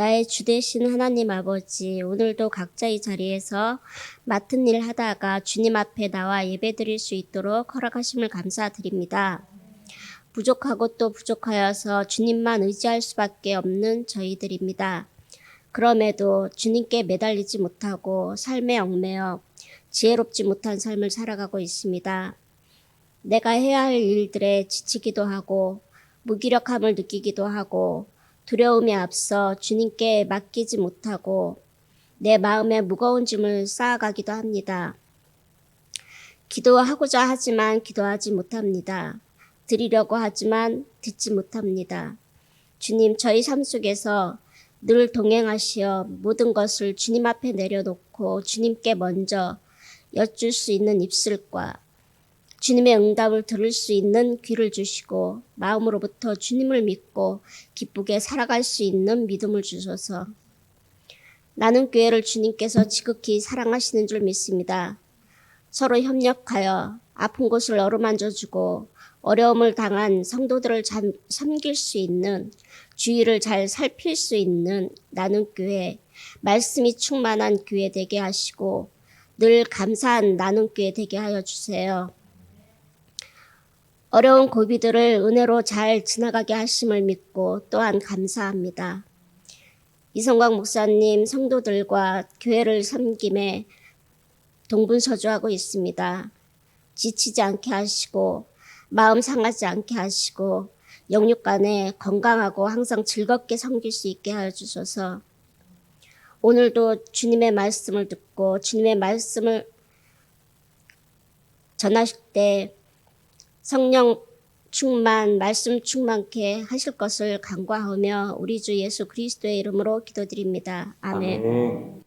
나의 주 되신 하나님 아버지, 오늘도 각자의 자리에서 맡은 일 하다가 주님 앞에 나와 예배 드릴 수 있도록 허락하심을 감사드립니다. 부족하고 또 부족하여서 주님만 의지할 수밖에 없는 저희들입니다. 그럼에도 주님께 매달리지 못하고 삶에 얽매여 지혜롭지 못한 삶을 살아가고 있습니다. 내가 해야 할 일들에 지치기도 하고 무기력함을 느끼기도 하고 두려움에 앞서 주님께 맡기지 못하고 내 마음에 무거운 짐을 쌓아가기도 합니다. 기도하고자 하지만 기도하지 못합니다. 드리려고 하지만 듣지 못합니다. 주님, 저희 삶 속에서 늘 동행하시어 모든 것을 주님 앞에 내려놓고 주님께 먼저 여쭐 수 있는 입술과 주님의 응답을 들을 수 있는 귀를 주시고 마음으로부터 주님을 믿고 기쁘게 살아갈 수 있는 믿음을 주셔서 나는 교회를 주님께서 지극히 사랑하시는 줄 믿습니다. 서로 협력하여 아픈 곳을 어루만져 주고 어려움을 당한 성도들을 잠, 섬길 수 있는 주의를 잘 살필 수 있는 나는 교회 말씀이 충만한 교회 되게 하시고 늘 감사한 나는 교회 되게 하여 주세요. 어려운 고비들을 은혜로 잘 지나가게 하심을 믿고 또한 감사합니다. 이성광 목사님 성도들과 교회를 섬김에 동분서주하고 있습니다. 지치지 않게 하시고 마음 상하지 않게 하시고 영육 간에 건강하고 항상 즐겁게 섬길 수 있게 하여 주셔서 오늘도 주님의 말씀을 듣고 주님의 말씀을 전하실 때 성령 충만, 말씀 충만케 하실 것을 간구하며 우리 주 예수 그리스도의 이름으로 기도드립니다. 아멘. 아멘.